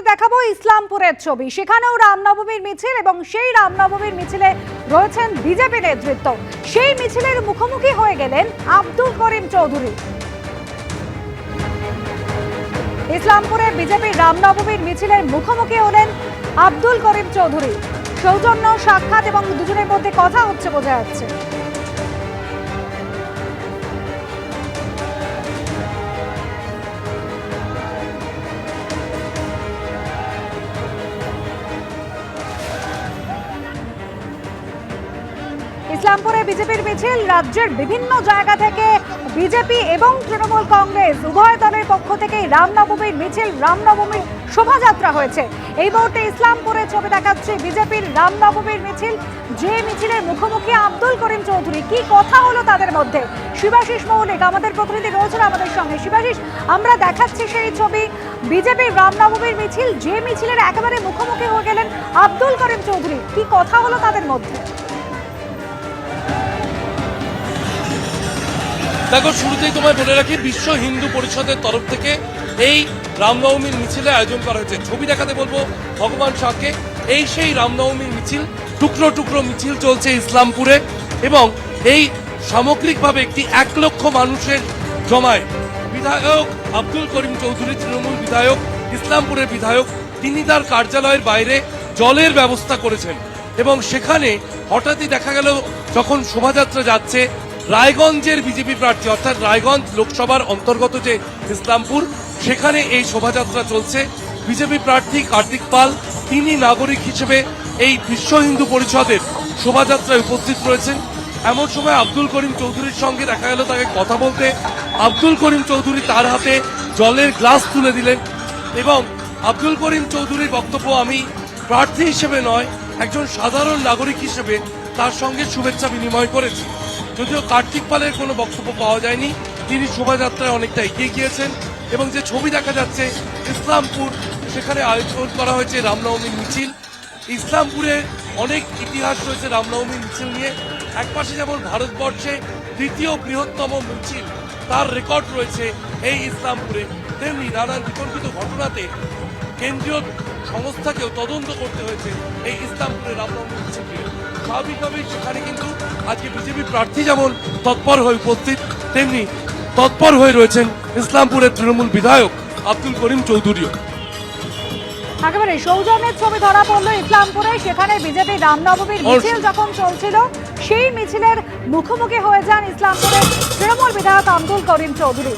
আপনাদের দেখাবো ইসলামপুরের ছবি। সেখানেও রামনবমীর মিছিল এবং সেই রামনবমীর মিছিলে রয়েছেন বিজেপি নেতৃত্ব। সেই মিছিলের মুখোমুখি হয়ে গেলেন আব্দুল করিম চৌধুরী। ইসলামপুরে বিজেপি রামনবমীর মিছিলের মুখোমুখি হলেন আব্দুল করিম চৌধুরী। সৌজন্য সাক্ষাৎ এবং দুজনের মধ্যে কথা হচ্ছে, বোঝা যাচ্ছে। ইসলামপুরে বিজেপির মিছিল, রাজ্যের বিভিন্ন জায়গা থেকে বিজেপি এবং তৃণমূল কংগ্রেস উভয় দলের পক্ষ থেকে রামনবমীর মিছিল, রামনবমীর শোভাযাত্রা হয়েছে। এই মুহূর্তে ইসলামপুরে ছবি দেখাচ্ছে বিজেপির রামনবমীর মিছিল। যে মিছিলের মুখোমুখি আব্দুল করিম চৌধুরী, কি কথা হলো তাদের মধ্যে? শিবাশিস মৌলিক, আমাদের প্রতিনিধি রয়েছেন আমাদের সঙ্গে। শিবাশিস, আমরা দেখাচ্ছি সেই ছবি। বিজেপির রামনবমীর মিছিল, যে মিছিলের একেবারে মুখোমুখি হয়ে গেলেন আব্দুল করিম চৌধুরী, কি কথা হলো তাদের মধ্যে? দেখো, শুরুতেই তোমায় বলে রাখি, বিশ্ব হিন্দু পরিষদের তরফ থেকে এই রামনবমীর মিছিলে আয়োজন করা হয়েছে। ছবি দেখাতে বলব ভগবান শাহকে। এই সেই রামনবমীর মিছিল, টুকরো টুকরো মিছিল চলছে ইসলামপুরে এবং এই সামগ্রিকভাবে একটি এক লক্ষ মানুষের জমায় বিধায়ক আব্দুল করিম চৌধুরী, তৃণমূল বিধায়ক, ইসলামপুরের বিধায়ক, তিনি তার কার্যালয়ের বাইরে জলের ব্যবস্থা করেছেন এবং সেখানে হঠাৎই দেখা গেল, যখন শোভাযাত্রা যাচ্ছে রায়গঞ্জের বিজেপি প্রার্থী, অর্থাৎ রায়গঞ্জ লোকসভার অন্তর্গত যে ইসলামপুর, সেখানে এই শোভাযাত্রা চলছে। বিজেপি প্রার্থী কার্তিক পাল, তিনি নাগরিক হিসেবে এই বিশ্ব হিন্দু পরিষদের শোভাযাত্রায় উপস্থিত রয়েছেন। এমন সময় আব্দুল করিম চৌধুরীর সঙ্গে দেখা গেল তাকে কথা বলতে। আব্দুল করিম চৌধুরী তার হাতে জলের গ্লাস তুলে দিলেন এবং আব্দুল করিম চৌধুরীর বক্তব্য, আমি প্রার্থী হিসেবে নয়, একজন সাধারণ নাগরিক হিসেবে তার সঙ্গে শুভেচ্ছা বিনিময় করেছি। যদিও কার্তিক পালের কোনো বক্তব্য পাওয়া যায়নি, তিনি শোভাযাত্রায় অনেকটা এগিয়ে গিয়েছেন এবং যে ছবি দেখা যাচ্ছে, ইসলামপুর, সেখানে আয়োজন করা হয়েছে রামনবমীর মিছিল। ইসলামপুরে অনেক ইতিহাস রয়েছে রামনবমীর মিছিল নিয়ে। একপাশে যেমন ভারতবর্ষে দ্বিতীয় বৃহত্তম মিছিল, তার রেকর্ড রয়েছে এই ইসলামপুরে। তেমনি নানান বিতর্কিত ঘটনাতে কেন্দ্রীয় সংস্থাকেও তদন্ত করতে হয়েছে এই ইসলামপুরের রামনবমী মিছিলকে স্বাভাবিকভাবেই সেখানে কিন্তু আজকে বিজেপি প্রার্থী যেমন তৎপর হয়ে উপস্থিত তেমনি তৎপর হয়ে রয়েছেন ইসলামপুরের তৃণমূল বিধায়ক আব্দুল করিম চৌধুরীও। একেবারে সৌজন্যের ছবি ধরা পড়ল ইসলামপুরে সেখানে বিজেপি রামনবমীর মিছিল যখন চলছিল সেই মিছিলের মুখোমুখি হয়ে যান ইসলামপুরের তৃণমূল বিধায়ক আব্দুল করিম চৌধুরী।